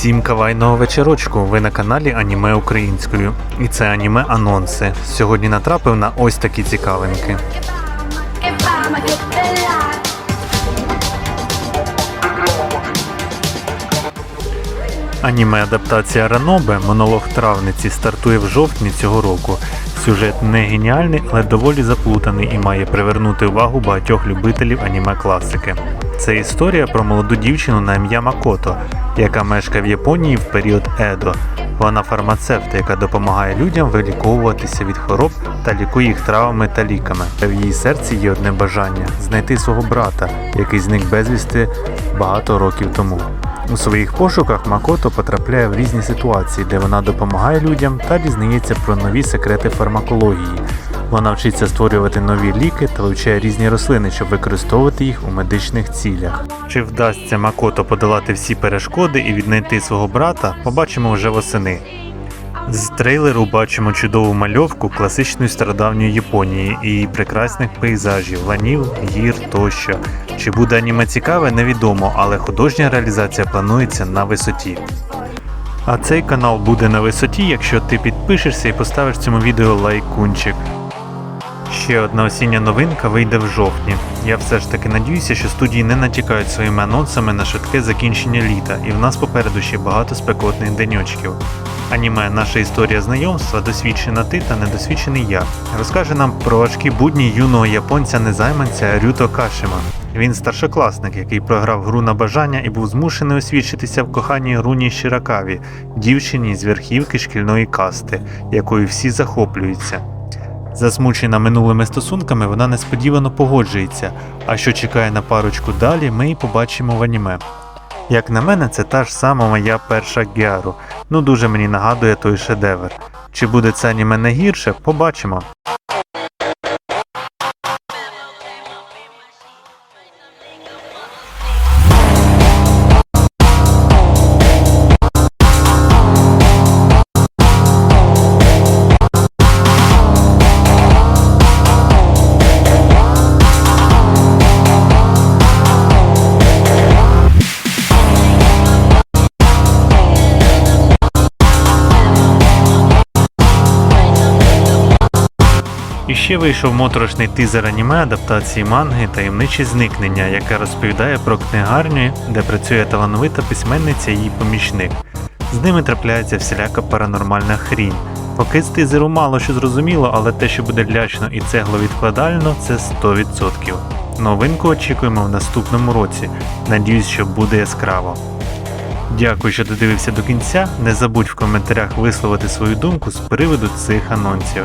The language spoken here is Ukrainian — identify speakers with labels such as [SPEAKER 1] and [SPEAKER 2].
[SPEAKER 1] Всім кавайного вечорочку. Ви на каналі Аніме Українською. І це аніме анонси. Сьогодні натрапив на ось такі цікавинки. Аніме адаптація Ранобе Монолог травниці стартує в жовтні цього року. Сюжет не геніальний, але доволі заплутаний і має привернути увагу багатьох любителів аніме класики. Це історія про молоду дівчину на ім'я Макото, яка мешкає в Японії в період Едо. Вона фармацевт, яка допомагає людям виліковуватися від хвороб та лікує їх травами та ліками. В її серці є одне бажання знайти свого брата, який зник безвісти багато років тому. У своїх пошуках Макото потрапляє в різні ситуації, де вона допомагає людям та дізнається про нові секрети фармакології. Вона вчиться створювати нові ліки та вивчає різні рослини, щоб використовувати їх у медичних цілях. Чи вдасться Макото подолати всі перешкоди і віднайти свого брата, побачимо вже восени. З трейлеру бачимо чудову мальовку класичної стародавньої Японії і прекрасних пейзажів, ланів, гір тощо. Чи буде аніме цікаве, невідомо, але художня реалізація планується на висоті. А цей канал буде на висоті, якщо ти підпишешся і поставиш цьому відео лайкунчик. Ще одна осіння новинка вийде в жовтні. Я все ж таки надіюся, що студії не натякають своїми анонсами на швидке закінчення літа, і в нас попереду ще багато спекотних деньочків. Аніме Наша історія знайомства досвідчена ти та недосвідчений я розкаже нам про важкі будні юного японця-незайманця Рюто Кашима. Він старшокласник, який програв гру на бажання і був змушений освідчитися в коханні Руні Ширакаві, дівчині з верхівки шкільної касти, якою всі захоплюються. Засмучена минулими стосунками, вона несподівано погоджується, а що чекає на парочку далі, ми і побачимо в аніме. Як на мене, це та ж сама моя перша Гіару. Ну дуже мені нагадує той шедевр. Чи буде це аніме не гірше, побачимо. І ще вийшов моторошний тизер аніме адаптації манги Таємничі зникнення, яке розповідає про книгарню, де працює талановита письменниця і її помічник. З ними трапляється всіляка паранормальна хрінь. Поки з тизеру мало що зрозуміло, але те, що буде лячно і цегловідкладально, це 100%. Новинку очікуємо в наступному році. Надіюсь, що буде яскраво. Дякую, що додивився до кінця. Не забудь в коментарях висловити свою думку з приводу цих анонсів.